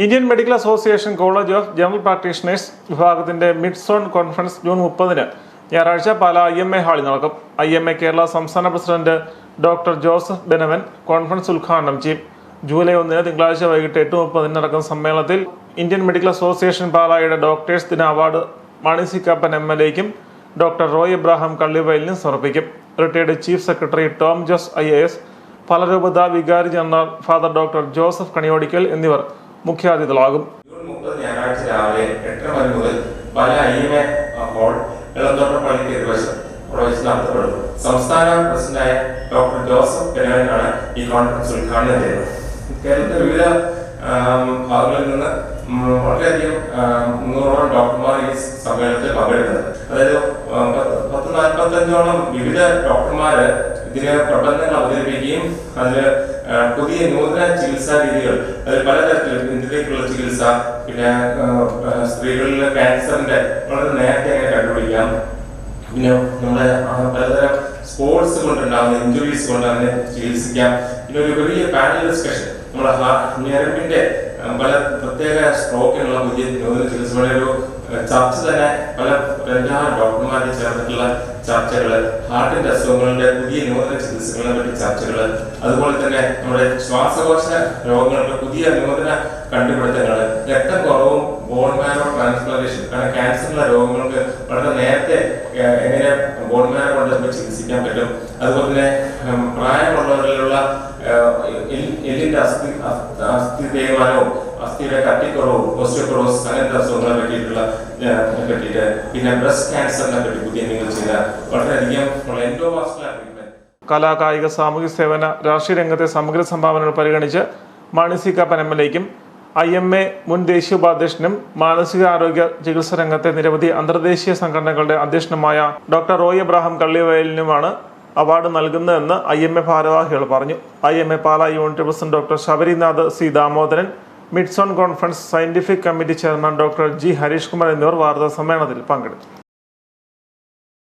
Indian Medical Association College of General Practitioners വിഭാഗത്തിന്റെ mid zone conference June മുപ്പതിന് ഞായറാഴ്ച പാല I M A ഹാളിൽ നടക്കും. ഐ എം എ കേരള സംസ്ഥാന president doctor Joseph Benaven conference ഉദ്ഘാടനം ചെയ്യും. ജൂലൈ ഒന്നിന് തിങ്കളാഴ്ച വൈകിട്ട് എട്ട് മുപ്പതിന് നടക്കുന്ന സമ്മേളനത്തിൽ ഇന്ത്യൻ മെഡിക്കൽ അസോസിയേഷൻ പാലായുടെ ഡോക്ടേഴ്സ് ദിന award Mani C Kappan M L എക്കും doctor Roy Ibrahim കള്ളിവയലിനും സമർപ്പിക്കും. Retired chief secretary Tom Jose I A S ഫലരൂപത വികാരി general father doctor Joseph Kaniyodickal എന്നിവർ മുഖ്യാതിഥികളാകും. ഞായറാഴ്ച രാവിലെ എട്ടര മണി മുതൽ പല എ ഹോൾ എളന്തോട്ടം പള്ളിക്ക് ഇരുവശം പ്രവേശനം നടത്തപ്പെടുന്നു സംസ്ഥാന പ്രസിഡന്റായ ഡോക്ടർ ജോസഫ് പെരവനാണ് ഈ കോൺഫറൻസ് ഉദ്ഘാടനം ചെയ്തത് കേരളത്തിലെ വിവിധ ഭാഗങ്ങളിൽ നിന്ന് വളരെയധികം ഡോക്ടർമാർ ഈ സമ്മേളനത്തിൽ പങ്കെടുക്കുന്നത് അതായത് പത്ത് നാൽപ്പത്തഞ്ചോളം വിവിധ ഡോക്ടർമാര് ഇതിന് പ്രബന്ധങ്ങൾ അവതരിപ്പിക്കുകയും അതിൽ പുതിയ നൂതന ചികിത്സാ രീതികൾ അതിൽ പലതരത്തിൽ ഇന്ത്യയിലേക്കുള്ള ചികിത്സ പിന്നെ സ്ത്രീകളിലെ ക്യാൻസറിന്റെ വളരെ നേരത്തെ എങ്ങനെ കണ്ടുപിടിക്കാം. പിന്നെ നമ്മുടെ പലതരം സ്പോർട്സ് കൊണ്ടുണ്ടാകുന്ന ഇഞ്ചുറീസ് കൊണ്ട് അതിനെ ചികിത്സിക്കാം. പിന്നെ ഒരു വലിയ പാനൽ ഡിസ്കഷൻ. നമ്മുടെ ഞരമ്പിന്റെ പല പ്രത്യേക സ്ട്രോക്കിനുള്ള പുതിയ നൂതന ചികിത്സകളുടെ ഒരു ചർച്ച തന്നെ പല എല്ലാ ഡോക്ടർമാരെ ചേർന്നിട്ടുള്ള ചർച്ചകൾ ഹാർട്ടിന്റെ അസുഖങ്ങളുടെ പുതിയ നൂതന ചികിത്സകളെ പറ്റി ചർച്ചകൾ അതുപോലെ തന്നെ നമ്മുടെ ശ്വാസകോശ രോഗങ്ങളുടെ പുതിയ നൂതന കണ്ടുപിടുത്തങ്ങൾ രക്തം കുറവും ബോൺ മാരോ ട്രാൻസ്പ്ലാന്റേഷൻ കാരണം രോഗങ്ങൾക്ക് വളരെ നേരത്തെ എങ്ങനെ ബോൺ മാരോ കൊണ്ട് നമുക്ക് ചികിത്സിക്കാൻ പറ്റും. അതുപോലെ തന്നെ പ്രായമുള്ളവരിലുള്ള എല്ലിന്റെ അസ്ഥി അസ്ഥി തേയ്മാനവും അസ്ഥിയുടെ കട്ടിക്കുറവും ഓസ്റ്റിയോപൊറോസിസ് അങ്ങനത്തെ അസുഖങ്ങളെ പറ്റിയിട്ടുള്ള പറ്റിയിട്ട് പിന്നെ ബ്രസ്റ്റ് ക്യാൻസറിനെ പറ്റി പുതിയ നിങ്ങൾ ചെയ്ത വളരെയധികം എൻഡോവാസ്കുലർ കലാ കായിക സാമൂഹ്യ സേവന രാഷ്ട്രീയ രംഗത്തെ സമഗ്ര സംഭാവനകൾ പരിഗണിച്ച് Mani C Kappan M L I M A മുൻ ദേശീയ ഉപാധ്യക്ഷനും മാനസിക ആരോഗ്യ ചികിത്സാ രംഗത്തെ നിരവധി അന്തർദേശീയ സംഘടനകളുടെ അധ്യക്ഷനുമായ ഡോക്ടർ റോയ് എബ്രാഹാം കള്ളിവയലിനുമാണ് അവാർഡ് നൽകുന്നതെന്ന് ഐ എം എ ഭാരവാഹികൾ പറഞ്ഞു. I M A Pala unit president doctor Sabarinath C Damodaran mid zone conference scientific committee chairman doctor G Harish Kumar എന്നിവർ വാർത്താ സമ്മേളനത്തിൽ പങ്കെടുത്തു.